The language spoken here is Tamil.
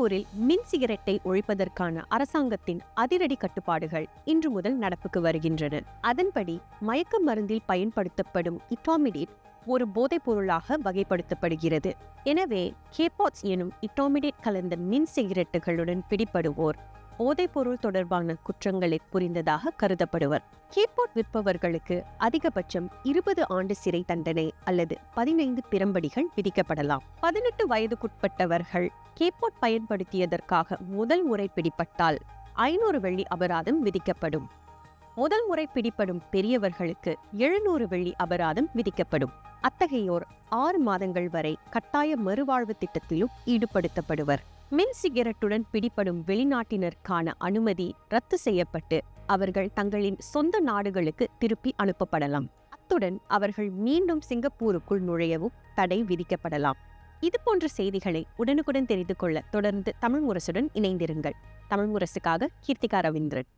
சிங்கப்பூரில் மின் சிகரெட்டை ஒழிப்பதற்கான அரசாங்கத்தின் அதிரடி கட்டுப்பாடுகள் இன்று முதல் நடப்புக்கு வருகின்றன. அதன்படி மயக்க மருந்தில் பயன்படுத்தப்படும் இட்டாமிடேட் ஒரு போதைப் பொருளாக வகைப்படுத்தப்படுகிறது. எனவே கேபாட்ஸ் எனும் இட்டாமிடேட் கலந்த மின் சிகரெட்டுகளுடன் பிடிபடுவோர் போதைப்பொருள் தொடர்பான குற்றங்களை புரிந்ததாக கருதப்படுவர். கேப்பாட் விற்பவர்களுக்கு அதிகபட்சம் இருபது ஆண்டு சிறை தண்டனை அல்லது பதினைந்து பிரம்படிகள் விதிக்கப்படலாம். பதினெட்டு வயதுக்குட்பட்டவர்கள் கேப்பாட் பயன்படுத்தியதற்காக முதல் முறை பிடிப்பட்டால் ஐநூறு வெள்ளி அபராதம் விதிக்கப்படும். முதல் முறை பிடிபடும் பெரியவர்களுக்கு எழுநூறு வெள்ளி அபராதம் விதிக்கப்படும். அத்தகையோர் ஆறு மாதங்கள் வரை கட்டாய மறுவாழ்வு திட்டத்திலும் ஈடுபடுத்தப்படுவர். மின் சிகரெட்டுடன் பிடிபடும் வெளிநாட்டினருக்கான அனுமதி ரத்து செய்யப்பட்டு அவர்கள் தங்களின் சொந்த நாடுகளுக்கு திருப்பி அனுப்பப்படலாம். அத்துடன் அவர்கள் மீண்டும் சிங்கப்பூருக்குள் நுழையவும் தடை விதிக்கப்படலாம். இது போன்ற செய்திகளை உடனுக்குடன் தெரிந்து கொள்ள தொடர்ந்து தமிழ் முரசுடன் இணைந்திருங்கள். தமிழ் முரசுக்காக கீர்த்திகா ரவீந்திரன்.